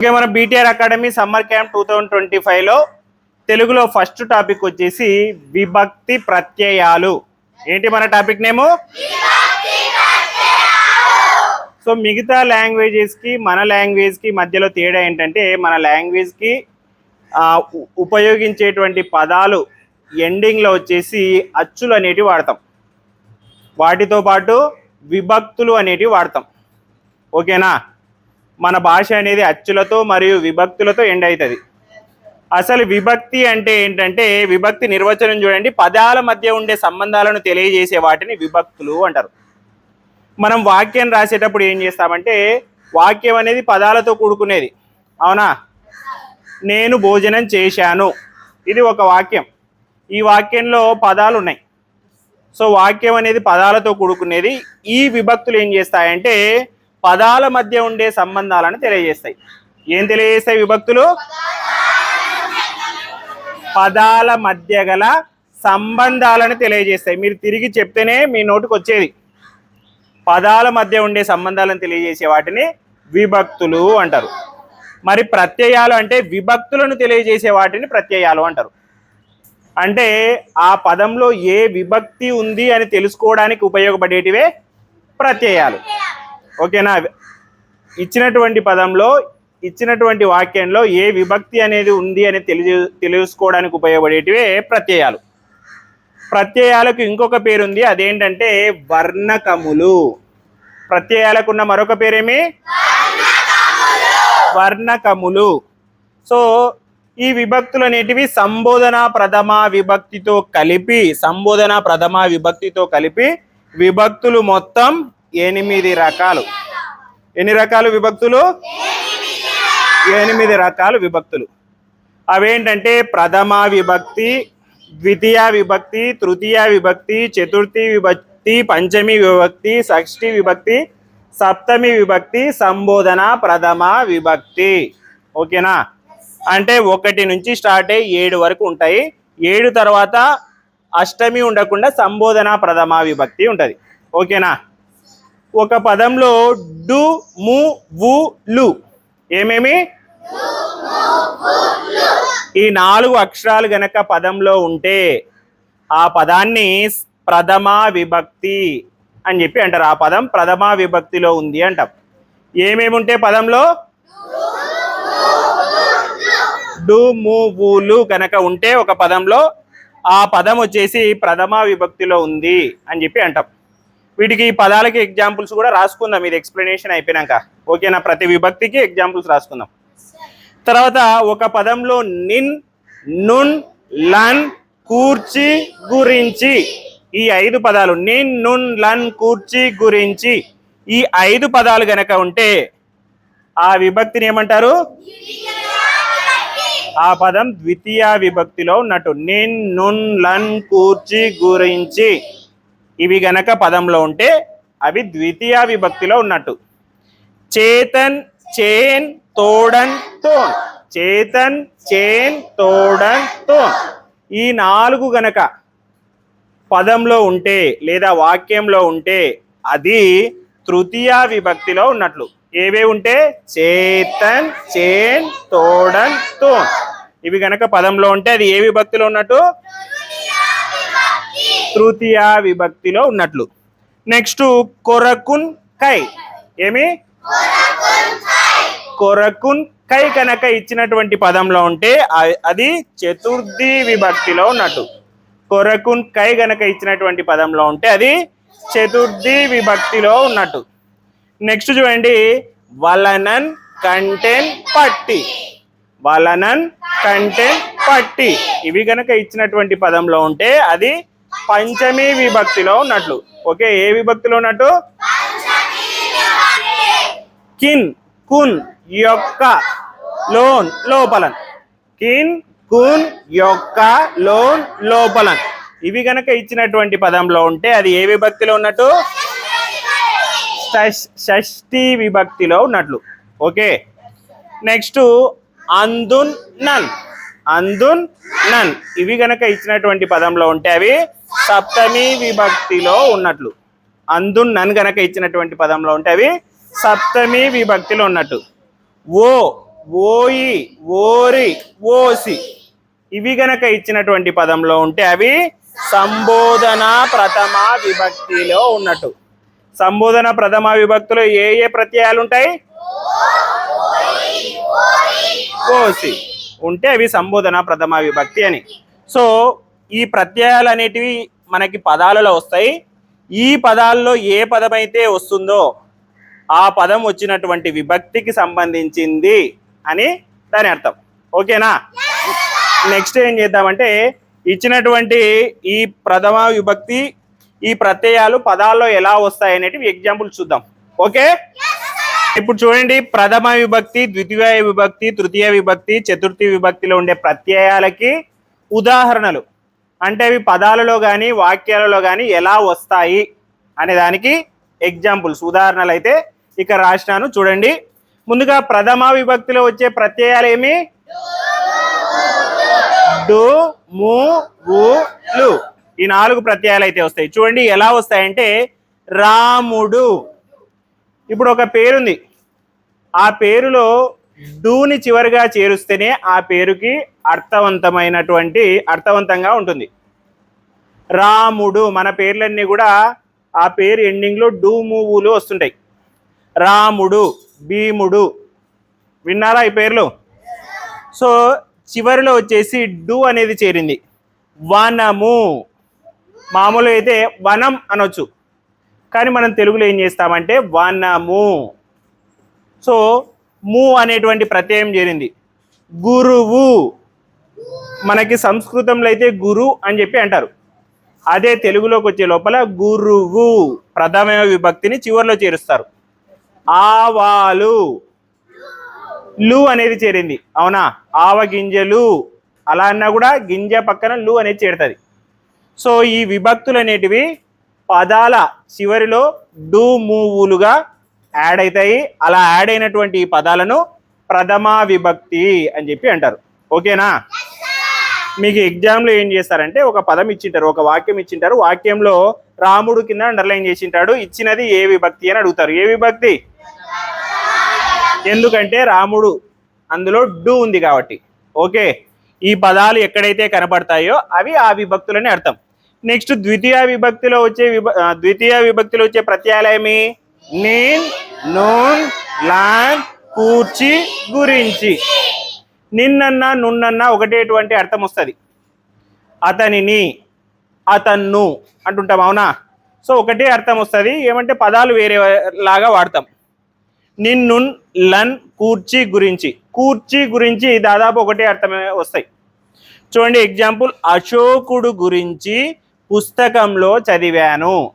Okay మన BTR academy summer camp two thousand twenty ఫైవ్లో తెలుగులో ఫస్ట్ టాపిక్ వచ్చేసి విభక్తి ప్రత్యయాలు. ఏంటి మన టాపిక్ నేము? సో మిగతా లాంగ్వేజెస్కి మన లాంగ్వేజ్కి మధ్యలో తేడా ఏంటంటే మన లాంగ్వేజ్కి ఉపయోగించేటువంటి పదాలు ఎండింగ్లో వచ్చేసి అచ్చులు అనేటివి వాడతాం. వాటితో పాటు విభక్తులు అనేటివి వాడతాం. ఓకేనా? మన భాష అనేది అచ్చులతో మరియు విభక్తులతో ఎండ్ అవుతుంది. అసలు విభక్తి అంటే ఏంటంటే విభక్తి నిర్వచనం చూడండి పదాల మధ్య ఉండే సంబంధాలను తెలియజేసే వాటిని విభక్తులు అంటారు. మనం వాక్యం రాసేటప్పుడు ఏం చేస్తామంటే వాక్యం అనేది పదాలతో కూడుకునేది. అవునా? నేను భోజనం చేశాను. ఇది ఒక వాక్యం. ఈ వాక్యంలో పదాలు ఉన్నాయి. సో వాక్యం అనేది పదాలతో కూడుకునేది. ఈ విభక్తులు ఏం చేస్తాయంటే పదాల మధ్య ఉండే సంబంధాలను తెలియజేస్తాయి. ఏం తెలియజేస్తాయి విభక్తులు? పదాల మధ్య గల సంబంధాలను తెలియజేస్తాయి. మీరు తిరిగి చెప్తేనే మీ నోటుకు వచ్చేది. పదాల మధ్య ఉండే సంబంధాలను తెలియజేసే వాటిని విభక్తులు అంటారు. మరి ప్రత్యయాలు అంటే విభక్తులను తెలియజేసే వాటిని ప్రత్యయాలు అంటారు. అంటే ఆ పదంలో ఏ విభక్తి ఉంది అని తెలుసుకోవడానికి ఉపయోగపడేటివే ప్రత్యయాలు. ఓకేనా? ఇచ్చినటువంటి పదంలో ఇచ్చినటువంటి వాక్యంలో ఏ విభక్తి అనేది ఉంది అని తెలియ తెలుసుకోవడానికి ఉపయోగపడేటివే ప్రత్యయాలు. ప్రత్యయాలకు ఇంకొక పేరు ఉంది అదేంటంటే వర్ణకములు. ప్రత్యయాలకు ఉన్న మరొక పేరేమి? వర్ణకములు. సో ఈ విభక్తులు అనేటివి సంబోధన ప్రథమ విభక్తితో కలిపి సంబోధన ప్రథమ విభక్తితో కలిపి విభక్తులు మొత్తం ఎనిమిది రకాలు. ఎన్ని రకాలు విభక్తులు? ఎనిమిది రకాలు విభక్తులు. అవేంటంటే ప్రథమ విభక్తి ద్వితీయ విభక్తి తృతీయ విభక్తి చతుర్థి విభక్తి పంచమి విభక్తి షష్ఠి విభక్తి సప్తమి విభక్తి సంబోధన ప్రథమ విభక్తి. ఓకేనా? అంటే ఒకటి నుంచి స్టార్ట్ అయ్యి ఏడు వరకు ఉంటాయి. ఏడు తర్వాత అష్టమి ఉండకుండా సంబోధన ప్రథమ విభక్తి ఉంటుంది. ఓకేనా? ఒక పదంలో డు ము వు లు. ఏమేమి? ఈ నాలుగు అక్షరాలు గనక పదంలో ఉంటే ఆ పదాన్ని ప్రథమా విభక్తి అని చెప్పి అంటారు. ఆ పదం ప్రథమా విభక్తిలో ఉంది అంటాం. ఏమేమి ఉంటే పదంలో? డు ము వులు కనుక ఉంటే ఒక పదంలో ఆ పదం వచ్చేసి ప్రథమా విభక్తిలో ఉంది అని చెప్పి అంటాం. వీటికి ఈ పదాలకి ఎగ్జాంపుల్స్ కూడా రాసుకుందాం. ఇది ఎక్స్ప్లెనేషన్ అయిపోయినాక. ఓకేనా? ప్రతి విభక్తికి ఎగ్జాంపుల్స్ రాసుకుందాం. తర్వాత ఒక పదంలో నిన్ నున్ లన్ కూర్చి గురించి. ఈ ఐదు పదాలు నిన్ నున్ లన్ కూర్చి గురించి. ఈ ఐదు పదాలు గనక ఉంటే ఆ విభక్తిని ఏమంటారు? ఆ పదం ద్వితీయ విభక్తిలో ఉన్నట్టు. నిన్ నున్ లన్ కూర్చి గురించి. ఇవి గనక పదంలో ఉంటే అవి ద్వితీయ విభక్తిలో ఉన్నట్టు. చేతన్ చేన్ తోడన్ తోన్. చేతన్ చేన్ తోడన్ తోన్. ఈ నాలుగు గనక పదంలో ఉంటే లేదా వాక్యంలో ఉంటే అది తృతీయ విభక్తిలో ఉన్నట్లు. ఏవే ఉంటే? చేతన్ చేన్ తోడన్ తోన్. ఇవి గనక పదంలో ఉంటే అది ఏ విభక్తిలో ఉన్నట్టు? తృతీయ విభక్తిలో ఉన్నట్లు. నెక్స్ట్ కొరకున్ కై. ఏమి? కొరకున్ కై కనుక ఇచ్చినటువంటి పదంలో ఉంటే అది చతుర్థి విభక్తిలో ఉన్నట్టు. కొరకున్ కై గనక ఇచ్చినటువంటి పదంలో ఉంటే అది చతుర్థి విభక్తిలో ఉన్నట్టు. నెక్స్ట్ చూడండి. వలనన్ కంటెన్ పట్టి. వలనన్ కంటెన్ పట్టి. ఇవి గనక ఇచ్చినటువంటి పదంలో ఉంటే అది పంచమి విభక్తిలో ఉన్నట్లు. ఓకే ఏ విభక్తిలో ఉన్నట్టు? కిన్ కున్ యొక్క లోన్ లోపలన్. కిన్ కున్ యొక్క లోన్ లోపలన్. ఇవి గనక ఇచ్చినటువంటి పదంలో ఉంటే అది ఏ విభక్తిలో ఉన్నట్టు? షష్- షష్ఠి విభక్తిలో ఉన్నట్లు. ఓకే నెక్స్ట్ అందున్ నన్. అందున్ నన్. ఇవి గనక ఇచ్చినటువంటి పదంలో ఉంటే అవి సప్తమి విభక్తిలో ఉన్నట్లు. అందున్ నన్ గనక ఇచ్చినటువంటి పదంలో ఉంటే అవి సప్తమి విభక్తిలో ఉన్నట్టు. ఓ ఓయి ఓరి ఓసి ఇవి గనక ఇచ్చినటువంటి పదంలో ఉంటే అవి సంబోధన ప్రథమ విభక్తిలో ఉన్నట్టు. సంబోధన ప్రథమ విభక్తిలో ఏ ఏ ప్రత్యయాలు ఉంటాయి? ఓసి. ఉంటే అవి సంబోధన ప్రథమ విభక్తి అని. సో ఈ ప్రత్యయాలు అనేటివి మనకి పదాలలో వస్తాయి. ఈ పదాల్లో ఏ పదం అయితే వస్తుందో ఆ పదం వచ్చినటువంటి విభక్తికి సంబంధించింది అని దాని అర్థం. ఓకేనా? నెక్స్ట్ ఏం చేద్దామంటే ఇచ్చినటువంటి ఈ ప్రథమ విభక్తి ఈ ప్రత్యయాలు పదాల్లో ఎలా వస్తాయి అనేటివి ఎగ్జాంపుల్ చూద్దాం. ఓకే? ఇప్పుడు చూడండి ప్రథమ విభక్తి ద్వితీయ విభక్తి తృతీయ విభక్తి చతుర్థి విభక్తిలో ఉండే ప్రత్యయాలకి ఉదాహరణలు. అంటే అవి పదాలలో కానీ వాక్యాలలో కానీ ఎలా వస్తాయి అనే దానికి ఎగ్జాంపుల్స్ ఉదాహరణలు అయితే ఇక్కడ రాసినాను చూడండి. ముందుగా ప్రథమ విభక్తిలో వచ్చే ప్రత్యయాలు ఏమి? డు ము లు. ఈ నాలుగు ప్రత్యయాలు అయితే వస్తాయి. చూడండి ఎలా వస్తాయంటే రాముడు. ఇప్పుడు ఒక పేరుంది. ఆ పేరులో డూని చివరిగా చేరుస్తేనే ఆ పేరుకి అర్థవంతమైనటువంటి అర్థవంతంగా ఉంటుంది. రాముడు మన పేర్లన్నీ కూడా ఆ పేరు ఎండింగ్లో డూ మూవులు వస్తుంటాయి. రాముడు భీముడు విన్నారా ఈ పేర్లు? సో చివరిలో వచ్చేసి డు అనేది చేరింది. వనము. మామూలు అయితే వనం అనొచ్చు. కానీ మనం తెలుగులో ఏం చేస్తామంటే వనము. సో ము అనేటువంటి ప్రత్యయం చేరింది. గురువు. మనకి సంస్కృతంలో అయితే గురు అని చెప్పి అంటారు. అదే తెలుగులోకి వచ్చే లోపల గురువు ప్రథమ విభక్తిని చివరిలో చేరుస్తారు. ఆవాలు. లు అనేది చేరింది. అవునా? ఆవ గింజలు. అలా అన్నా కూడా గింజ పక్కన లు అనేది చేరుతుంది. సో ఈ విభక్తులు అనేటివి పదాల చివరిలో డు మూవులుగా యాడ్ అవుతాయి. అలా యాడ్ అయినటువంటి ఈ పదాలను ప్రథమ విభక్తి అని చెప్పి అంటారు. ఓకేనా? మీకు ఎగ్జామ్లో ఏం చేస్తారంటే ఒక పదం ఇచ్చింటారు ఒక వాక్యం ఇచ్చింటారు. వాక్యంలో రాముడు కింద అండర్లైన్ చేసింటాడు. ఇచ్చినది ఏ విభక్తి అని అడుగుతారు. ఏ విభక్తి? ఎందుకంటే రాముడు అందులో డు ఉంది కాబట్టి. ఓకే? ఈ పదాలు ఎక్కడైతే కనబడతాయో అవి ఆ విభక్తులని అర్థం. నెక్స్ట్ ద్వితీయ విభక్తిలో వచ్చే విభ ద్వితీయ విభక్తిలో వచ్చే ప్రత్యాలయమి నీన్ నోన్ లాన్ కూర్చి గురించి. నిన్నన్నా నున్నన్నా ఒకటేటువంటి అర్థం వస్తుంది. అతనిని అతన్ను అంటుంటాం అవునా? సో ఒకటే అర్థం వస్తుంది. ఏమంటే పదాలు వేరే లాగా వాడతాం. నిన్ను లన్ కూర్చి గురించి. కూర్చి గురించి దాదాపు ఒకటే అర్థమే వస్తాయి. చూడండి ఎగ్జాంపుల్ అశోకుడు గురించి పుస్తకంలో చదివాను.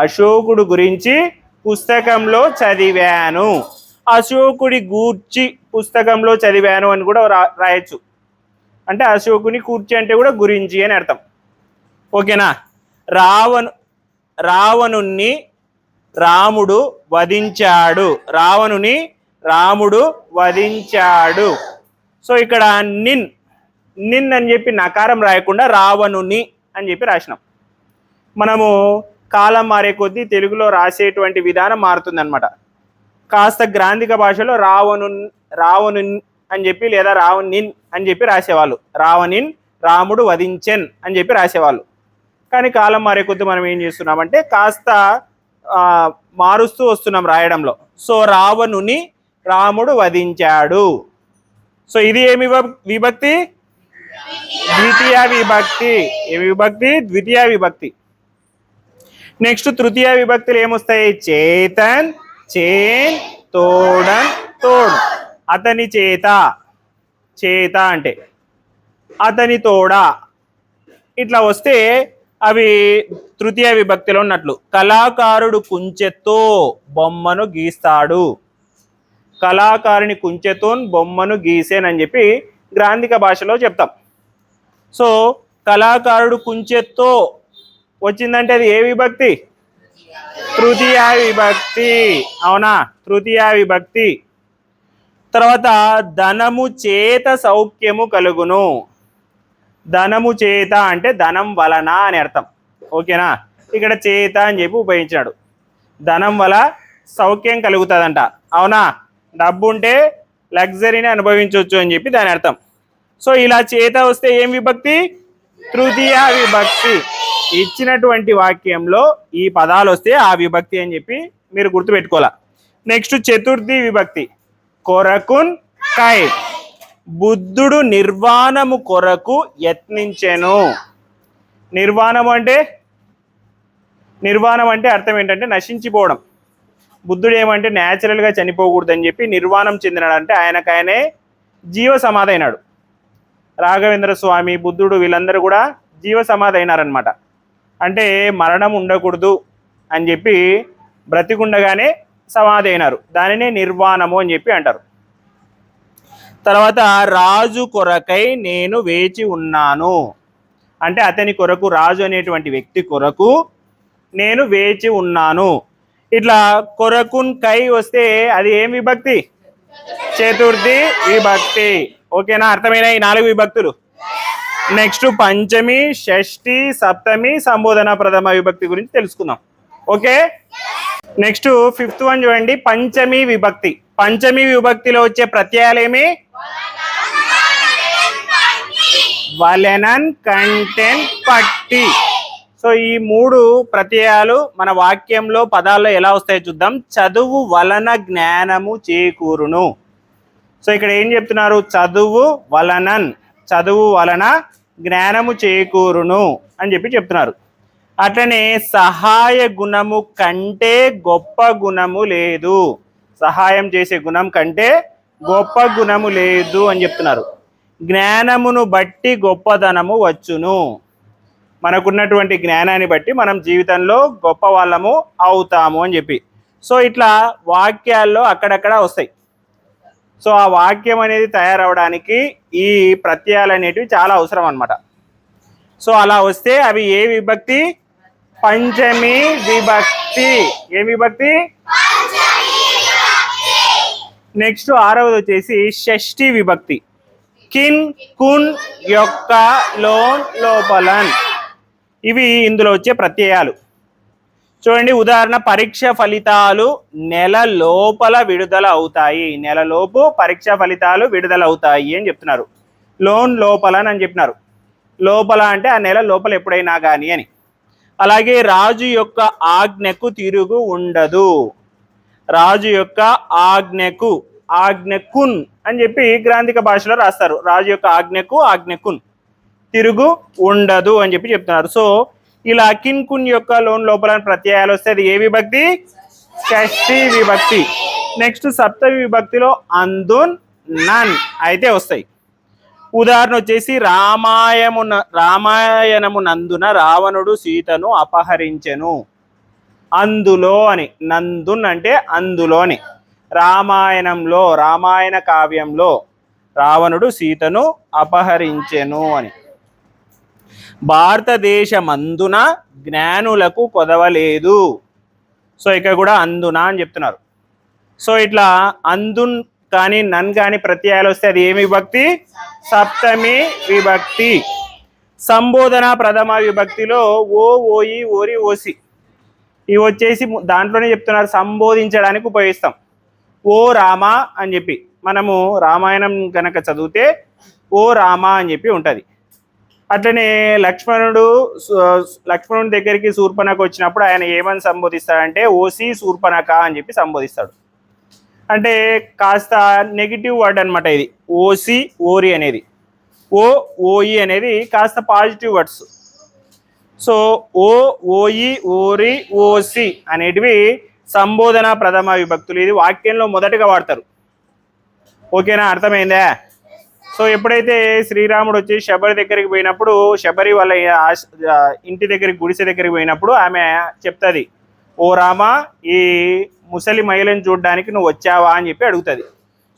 అశోకుడు గురించి పుస్తకంలో చదివాను. అశోకుడి గూర్చి పుస్తకంలో చదివాను అని కూడా రా రాయొచ్చు. అంటే అశోకుని కూర్చి అంటే కూడా గురించి అని అర్థం. ఓకేనా? రావణు రావణుణ్ణి రాముడు వధించాడు. రావణుని రాముడు వధించాడు. సో ఇక్కడ నిన్ నిన్ అని చెప్పి నకారం రాయకుండా రావణుని అని చెప్పి రాసినాం. మనము కాలం మారే కొద్దీ తెలుగులో రాసేటువంటి విధానం మారుతుందన్నమాట. కాస్త గ్రాంధిక భాషలో రావణు రావణు అని చెప్పి లేదా రావణిన్ అని చెప్పి రాసేవాళ్ళు. రావణిన్ రాముడు వధించెన్ అని చెప్పి రాసేవాళ్ళు. కానీ కాలం మారే కొద్దీ మనం ఏం చేస్తున్నామంటే కాస్త మారుస్తూ వస్తున్నాం రాయడంలో. సో రావణుని రాముడు వధించాడు. సో ఇది ఏమి విభ- విభక్తి? ద్వితీయ విభక్తి. ఏమి విభక్తి? ద్వితీయ విభక్తి. నెక్స్ట్ తృతీయ విభక్తులు ఏమొస్తాయి? చేతన్ చేన్ తోడన్ తోడు. అతని చేత చేత అంటే అతని తోడ. ఇట్లా వస్తే అవి తృతీయ విభక్తిలో ఉన్నట్లు. కళాకారుడు కుంచెతో బొమ్మను గీస్తాడు. కళాకారుని కుంచెతో బొమ్మను గీసేనని చెప్పి గ్రాంధిక భాషలో చెప్తాం. సో కళాకారుడు కుంచెతో వచ్చిందంటే అది ఏ విభక్తి? తృతీయ విభక్తి. అవునా? తృతీయ విభక్తి. తర్వాత ధనము చేత సౌఖ్యము కలుగును. ధనము చేత అంటే ధనం వలన అని అర్థం. ఓకేనా? ఇక్కడ చేత అని చెప్పి ఉపయోగించాడు ధనం వల్ల సౌఖ్యం కలుగుతుందంట. అవునా? డబ్బు ఉంటే లగ్జరీని అనుభవించవచ్చు అని చెప్పి దాని అర్థం. సో ఇలా చేత వస్తే ఏం విభక్తి? తృతీయ విభక్తి. ఇచ్చినటువంటి వాక్యంలో ఈ పదాలు వస్తే ఆ విభక్తి అని చెప్పి మీరు గుర్తుపెట్టుకోవాలి. నెక్స్ట్ చతుర్థి విభక్తి. కొరకున్ కై. బుద్ధుడు నిర్వాణము కొరకు యత్నించెను. నిర్వాణం అంటే? నిర్వాణం అంటే అర్థం ఏంటంటే నశించిపోవడం. బుద్ధుడు ఏమంటే న్యాచురల్గా చనిపోకూడదని చెప్పి నిర్వాణం చెందినాడు అంటే ఆయనకాయనే ఆయనే జీవ సమాధి అయినాడు. రాఘవేంద్ర స్వామి బుద్ధుడు వీళ్ళందరూ కూడా జీవ సమాధి అయినారనమాట అంటే మరణం ఉండకూడదు అని చెప్పి బ్రతికుండగానే సమాధి అయినారు. దానినే నిర్వాణము అని చెప్పి అంటారు. తర్వాత రాజు కొరకై నేను వేచి ఉన్నాను. అంటే అతని కొరకు రాజు అనేటువంటి వ్యక్తి కొరకు నేను వేచి ఉన్నాను. ఇట్లా కొరకున్ కై వస్తే అది ఏం విభక్తి? చతుర్థి విభక్తి. ఓకేనా? అర్థమైన ఈ నాలుగు విభక్తులు? నెక్స్ట్ పంచమి షష్ఠి సప్తమి సంబోధన ప్రథమ విభక్తి గురించి తెలుసుకుందాం. ఓకే? నెక్స్ట్ ఫిఫ్త్ వన్ చూడండి. పంచమి విభక్తి. పంచమి విభక్తిలో వచ్చే ప్రత్యయాలేమి వలెనన్ కంటెంట్ పట్టి. సో ఈ మూడు ప్రత్యయాలు మన వాక్యంలో పదాల్లో ఎలా వస్తాయో చూద్దాం. చదువు వలన జ్ఞానము చేకూరును. సో ఇక్కడ ఏం చెప్తున్నారు? చదువు వలనన్. చదువు వలన జ్ఞానము చేకూరును అని చెప్పి చెప్తున్నారు. అట్లనే సహాయ గుణము కంటే గొప్ప గుణము లేదు. సహాయం చేసే గుణం కంటే గొప్ప గుణము లేదు అని చెప్తున్నారు. జ్ఞానమును బట్టి గొప్పదనము వచ్చును. మనకున్నటువంటి జ్ఞానాన్ని బట్టి మనం జీవితంలో గొప్ప వాళ్ళము అవుతాము అని చెప్పి. సో ఇట్లా వాక్యాల్లో అక్కడక్కడ వస్తాయి. సో ఆ వాక్యం అనేది తయారవడానికి ఈ ప్రత్యయాలు అనేటివి చాలా అవసరం అన్నమాట. సో అలా వస్తే అవి ఏ విభక్తి? పంచమి విభక్తి. ఏ విభక్తి? నెక్స్ట్ ఆరవది వచ్చేసి షష్ఠి విభక్తి. కిన్ కున్ యొక్క లోన్ లోపలన్. ఇవి ఇందులో వచ్చే ప్రత్యయాలు. చూడండి ఉదాహరణ పరీక్ష ఫలితాలు నెల లోపల విడుదల అవుతాయి. నెల లోపు పరీక్ష ఫలితాలు విడుదల అవుతాయి అని చెప్తున్నారు. లోన్ లోపల అని చెప్పినారు. లోపల అంటే ఆ నెల లోపల ఎప్పుడైనా కానీ అని. అలాగే రాజు యొక్క ఆజ్ఞకు తిరుగు ఉండదు. రాజు యొక్క ఆజ్ఞకు ఆజ్ఞకున్ అని చెప్పి గ్రాంధిక భాషలో రాస్తారు. రాజు యొక్క ఆజ్ఞకు ఆజ్ఞకున్ తిరుగు ఉండదు అని చెప్పి చెప్తున్నారు. సో ఇలా కిన్ కున్ యొక్క లోన్ లోపల ప్రత్యయాలు వస్తే అది ఏ విభక్తి? షష్ఠి విభక్తి. నెక్స్ట్ సప్తమి విభక్తిలో అందున్ నన్ అయితే వస్తాయి. ఉదాహరణ వచ్చేసి రామాయమున రామాయణము నందున రావణుడు సీతను అపహరించెను. అందులో అని నందున్ అంటే అందులోని రామాయణంలో రామాయణ కావ్యంలో రావణుడు సీతను అపహరించెను అని. భారతదేశమందున జ్ఞానులకు కొదవలేదు. సో ఇక్కడ కూడా అందున అని చెప్తున్నారు. సో ఇట్లా అందున్ కానీ నన్ కానీ ప్రత్యయాలు వస్తే అది ఏమి విభక్తి? సప్తమి విభక్తి. సంబోధన ప్రథమ విభక్తిలో ఓ ఓయి ఓరి ఓసి. ఇవి వచ్చేసి దాంట్లోనే చెప్తున్నారు సంబోధించడానికి ఉపయోగిస్తాం. ఓ రామ అని చెప్పి. మనము రామాయణం కనుక చదివితే ఓ రామ అని చెప్పి ఉంటుంది. అట్లనే లక్ష్మణుడు లక్ష్మణుడి దగ్గరికి శూర్పణకు వచ్చినప్పుడు ఆయన ఏమని సంబోధిస్తాడంటే ఓసి శూర్పణక అని చెప్పి సంబోధిస్తాడు. అంటే కాస్త నెగిటివ్ వర్డ్ అనమాట ఇది. ఓసి ఓరి అనేది. ఓ ఓయి అనేది కాస్త పాజిటివ్ వర్డ్స్ సో ఓ ఓయి ఓరి ఓసి అనేటివి సంబోధన ప్రథమ విభక్తులు. ఇది వాక్యంలో మొదటగా వాడతారు. ఓకేనా? అర్థమైందా? సో ఎప్పుడైతే శ్రీరాముడు వచ్చి శబరి దగ్గరికి పోయినప్పుడు శబరి వాళ్ళ ఆశ- ఇంటి దగ్గరికి గుడిసె దగ్గరికి పోయినప్పుడు ఆమె చెప్తుంది ఓ రామ ఈ ముసలి మహిళను చూడడానికి నువ్వు వచ్చావా? అని చెప్పి అడుగుతుంది.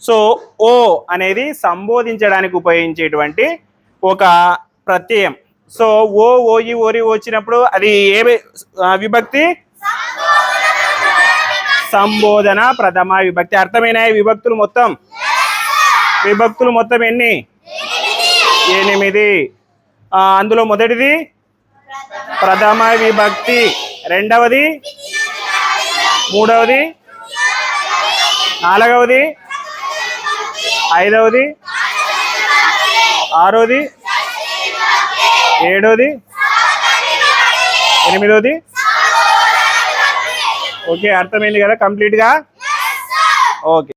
సో ఓ అనేది సంబోధించడానికి ఉపయోగించేటువంటి ఒక ప్రత్యయం. సో ఓ ఓయి ఓరి వచ్చినప్పుడు అది ఏ విభక్తి? సంబోధన ప్రథమ విభక్తి. అర్థమైన విభక్తులు మొత్తం? విభక్తులు మొత్తం ఎన్ని? ఎనిమిది. అందులో మొదటిది ప్రథమ విభక్తి. రెండవది మూడవది నాలుగవది ఐదవది ఆరోది ఏడోది ఎనిమిదోది ఓకే అర్థమైంది కదా కంప్లీట్గా? ఓకే.